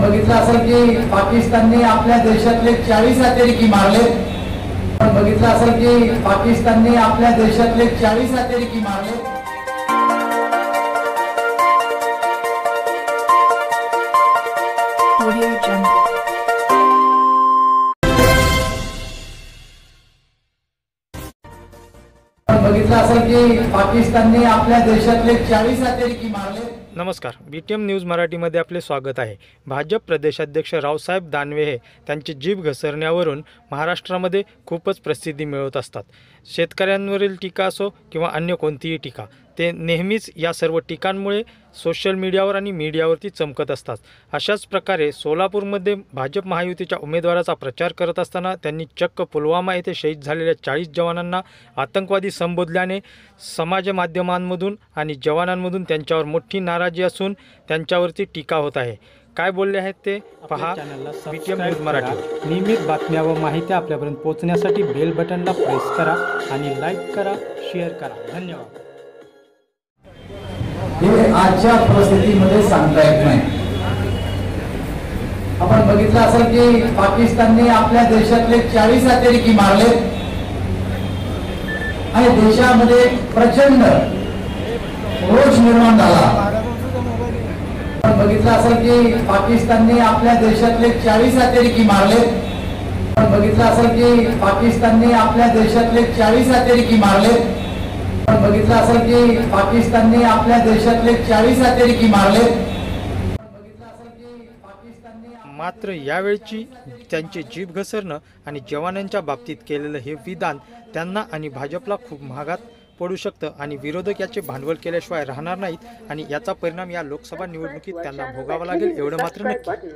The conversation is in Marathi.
बघितलं असेल की पाकिस्तानने आपल्या देशातले चाळीस अतिरेकी मारले आपण बघितलं असेल की पाकिस्तानने आपल्या देशातले चाळीस अतिरेकी मारले Audio Jungle. आपण बघितलं असेल की पाकिस्तानने आपल्या देशातले चाळीस अतिरेकी मारले नमस्कार बी टी एम न्यूज मराठीमध्ये आपले स्वागत आहे. भाजप प्रदेशाध्यक्ष रावसाहेब दानवे हे त्यांची जीभ घसरण्यावरून महाराष्ट्रामध्ये खूपच प्रसिद्धी मिळवत असतात. शेतकऱ्यांवरील टीका असो किंवा अन्य कोणतीही टीका ते नेहमीच या सर्व टीकांमुळे सोशल मीडियावर आणि मीडियावरती चमकत असतात. अशाच प्रकारे सोलापूरमध्ये भाजप महायुतीच्या उमेदवाराचा प्रचार करत असताना त्यांनी चक्क पुलवामा येथे शहीद झालेल्या चाळीस जवानांना आतंकवादी संबोधल्याने समाज माध्यमांमधून आणि जवानांमधून त्यांच्यावर मोठी नाराजी असून त्यांच्यावरती टीका होत आहे. काय बोलले आहेत ते? पहा. न्यूज मराठी. नियमित बातम्या व माहिती आपल्यापर्यंत पोहोचण्यासाठी बेल बटनला प्रेस करा आणि लाईक करा शेअर करा. धन्यवाद. आजच्या परिस्थितीमध्ये सांगता येत नाही. आपण बघितलं असेल की पाकिस्तानने आपल्या देशातले चाळीस अतिरेकी मारले. आणि देशामध्ये प्रचंड रोष निर्माण झाला. आपण बघितलं असेल की पाकिस्तानने आपल्या देशातले चाळीस अतिरेकी मारले. आपण बघितलं असेल की पाकिस्तानने आपल्या देशातले चाळीस अतिरेकी मारले. बघितलं असेल की पाकिस्तानने आपल्या देशातले चाळीस अतिरेकी मारले. बघितलं असेल की पाकिस्तानने मात्र यावेळची त्यांची जीभ घसरणं आणि जवानांच्या बाबतीत केलेलं हे विधान त्यांना आणि भाजपला खूप महागात पडू शकतं आणि विरोधक याचे भांडवल केल्याशिवाय राहणार नाहीत आणि याचा परिणाम या लोकसभा निवडणुकीत त्यांना भोगावा लागेल एवढं मात्र नक्की.